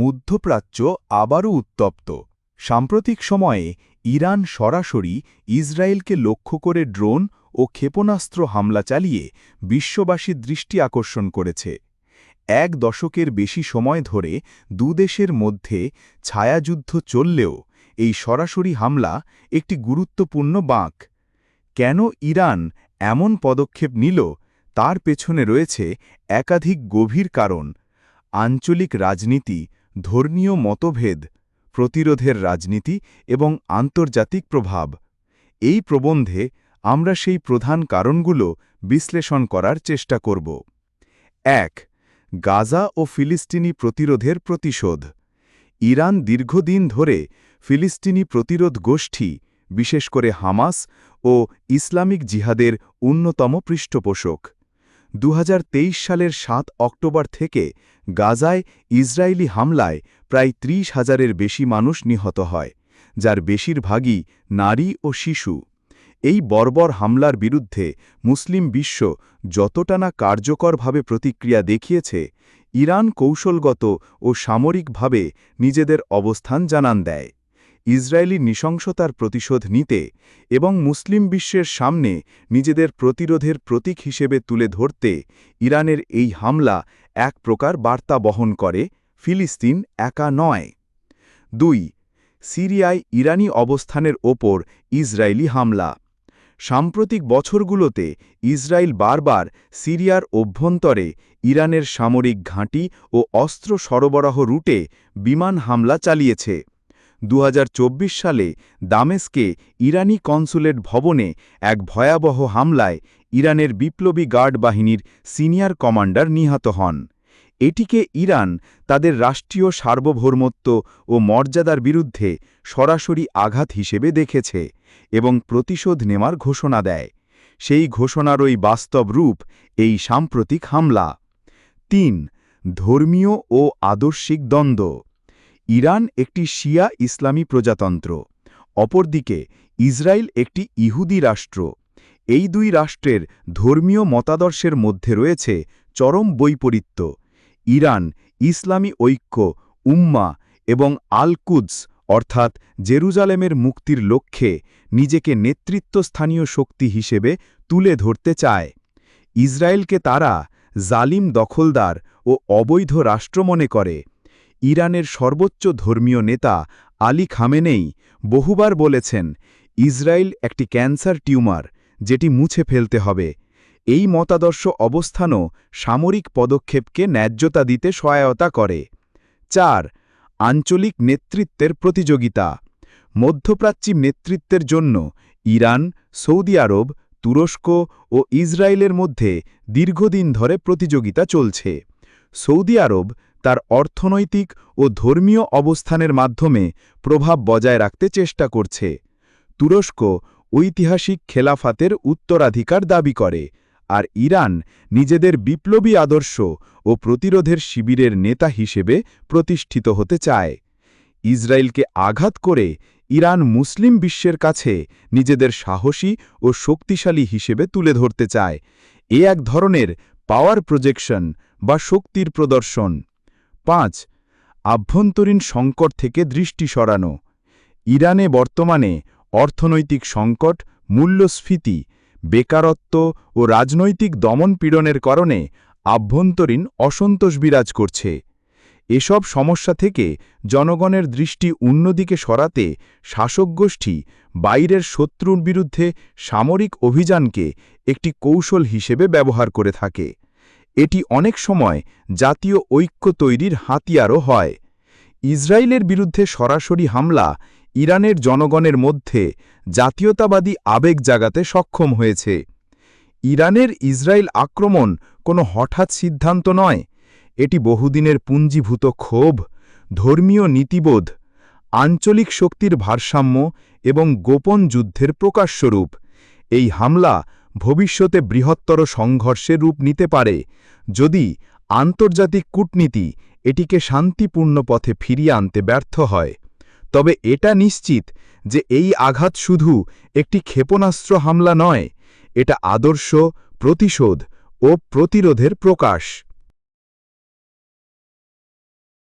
মধ্যপ্রাচ্য আবারও উত্তপ্ত। সাম্প্রতিক সময়ে ইরান সরাসরি ইসরায়েলকে লক্ষ্য করে ড্রোন ও ক্ষেপণাস্ত্র হামলা চালিয়ে বিশ্ববাসীর দৃষ্টি আকর্ষণ করেছে। এক দশকের বেশি সময় ধরে দুদেশের মধ্যে ছায়াযুদ্ধ চললেও এই সরাসরি হামলা একটি গুরুত্বপূর্ণ বাঁক। কেন ইরান এমন পদক্ষেপ নিল, তার পেছনে রয়েছে একাধিক গভীর কারণ। আঞ্চলিক রাজনীতি ধর্মীয় মতভেদ, প্রতিরোধের রাজনীতি এবং আন্তর্জাতিক প্রভাব। এই প্রবন্ধে আমরা সেই প্রধান কারণগুলো বিশ্লেষণ করার চেষ্টা করব। এক, গাজা ও ফিলিস্তিনি প্রতিরোধের প্রতিশোধ। ইরান দীর্ঘদিন ধরে ফিলিস্তিনি প্রতিরোধ গোষ্ঠী, বিশেষ করে হামাস ও ইসলামিক জিহাদের অন্যতম পৃষ্ঠপোষক। দু হাজার তেইশ সালের সাত অক্টোবর থেকে গাজায় ইসরায়েলি হামলায় প্রায় ত্রিশ হাজারের বেশি মানুষ নিহত হয়, যার বেশিরভাগই নারী ও শিশু। এই বর্বর হামলার বিরুদ্ধে মুসলিম বিশ্ব যতটা না কার্যকরভাবে প্রতিক্রিয়া দেখিয়েছে, ইরান কৌশলগত ও সামরিকভাবে নিজেদের অবস্থান জানান দেয়। ইসরায়েলি নৃশংসতার প্রতিশোধ নিতে এবং মুসলিম বিশ্বের সামনে নিজেদের প্রতিরোধের প্রতীক হিসেবে তুলে ধরতে ইরানের এই হামলা এক প্রকার বার্তা বহন করে, ফিলিস্তিন একা নয়। দুই, সিরিয়ায় ইরানি অবস্থানের ওপর ইসরায়েলি হামলা। সাম্প্রতিক বছরগুলোতে ইসরায়েল বারবার সিরিয়ার অভ্যন্তরে ইরানের সামরিক ঘাঁটি ও অস্ত্র সরবরাহ রুটে বিমান হামলা চালিয়েছে। দু হাজার চব্বিশ সালে দামেস্কে ইরানি কনসুলেট ভবনে এক ভয়াবহ হামলায় ইরানের বিপ্লবী গার্ড বাহিনীর সিনিয়র কমান্ডার নিহত হন। এটিকে ইরান তাদের রাষ্ট্রীয় সার্বভৌমত্ব ও মর্যাদার বিরুদ্ধে সরাসরি আঘাত হিসেবে দেখেছে এবং প্রতিশোধ নেওয়ার ঘোষণা দেয়। সেই ঘোষণারই বাস্তব রূপ এই সাম্প্রতিক হামলা। তিন, ধর্মীয় ও আদর্শিক দ্বন্দ্ব। ইরান একটি শিয়া ইসলামী প্রজাতন্ত্র, অপরদিকে ইসরায়েল একটি ইহুদি রাষ্ট্র। এই দুই রাষ্ট্রের ধর্মীয় মতাদর্শের মধ্যে রয়েছে চরম বৈপরীত্য। ইরান ইসলামী ঐক্য, উম্মা এবং আলকুদস, অর্থাৎ জেরুজালেমের মুক্তির লক্ষ্যে নিজেকে নেতৃত্বস্থানীয় শক্তি হিসেবে তুলে ধরতে চায়। ইসরায়েলকে তারা জালিম দখলদার ও অবৈধ রাষ্ট্র মনে করে। ইরানের সর্বোচ্চ ধর্মীয় নেতা আলী খামেনেই বহুবার বলেছেন, ইসরায়েল একটি ক্যান্সার টিউমার, যেটি মুছে ফেলতে হবে। এই মতাদর্শ অবস্থানও সামরিক পদক্ষেপকে ন্যায্যতা দিতে সহায়তা করে। চার, আঞ্চলিক নেতৃত্বের প্রতিযোগিতা। মধ্যপ্রাচ্যী নেতৃত্বের জন্য ইরান, সৌদি আরব, তুরস্ক ও ইসরায়েলের মধ্যে দীর্ঘদিন ধরে প্রতিযোগিতা চলছে। সৌদি আরব তার অর্থনৈতিক ও ধর্মীয় অবস্থানের মাধ্যমে প্রভাব বজায় রাখতে চেষ্টা করছে। তুরস্ক ঐতিহাসিক খেলাফাতের উত্তরাধিকার দাবি করে, আর ইরান নিজেদের বিপ্লবী আদর্শ ও প্রতিরোধের শিবিরের নেতা হিসেবে প্রতিষ্ঠিত হতে চায়। ইসরায়েলকে আঘাত করে ইরান মুসলিম বিশ্বের কাছে নিজেদের সাহসী ও শক্তিশালী হিসেবে তুলে ধরতে চায়। এ এক ধরনের পাওয়ার প্রজেকশন বা শক্তির প্রদর্শন। পাঁচ, আভ্যন্তরীণ সংকট থেকে দৃষ্টি সরানো। ইরানে বর্তমানে অর্থনৈতিক সংকট, মূল্যস্ফীতি, বেকারত্ব ও রাজনৈতিক দমনপীড়নের কারণে আভ্যন্তরীণ অসন্তোষ বিরাজ করছে। এসব সমস্যা থেকে জনগণের দৃষ্টি অন্যদিকে সরাতে শাসক গোষ্ঠী বাইরের শত্রুর বিরুদ্ধে সামরিক অভিযানকে একটি কৌশল হিসেবে ব্যবহার করে থাকে। এটি অনেক সময় জাতীয় ঐক্য তৈরির হাতিয়ারও হয়। ইসরায়েলের বিরুদ্ধে সরাসরি হামলা ইরানের জনগণের মধ্যে জাতীয়তাবাদী আবেগ জাগাতে সক্ষম হয়েছে। ইরানের ইসরায়েল আক্রমণ কোনো হঠাৎ সিদ্ধান্ত নয়। এটি বহুদিনের পুঞ্জীভূত ক্ষোভ, ধর্মীয় নীতিবোধ, আঞ্চলিক শক্তির ভারসাম্য এবং গোপন যুদ্ধের প্রকাশস্বরূপ। এই হামলা ভবিষ্যতে বৃহত্তর সংঘর্ষের রূপ নিতে পারে। যদি আন্তর্জাতিক কূটনীতি এটিকে শান্তিপূর্ণ পথে ফিরিয়ে আনতে ব্যর্থ হয়, তবে এটা নিশ্চিত যে এই আঘাত শুধু একটি ক্ষেপণাস্ত্র হামলা নয়, এটা আদর্শ, প্রতিশোধ ও প্রতিরোধের প্রকাশ।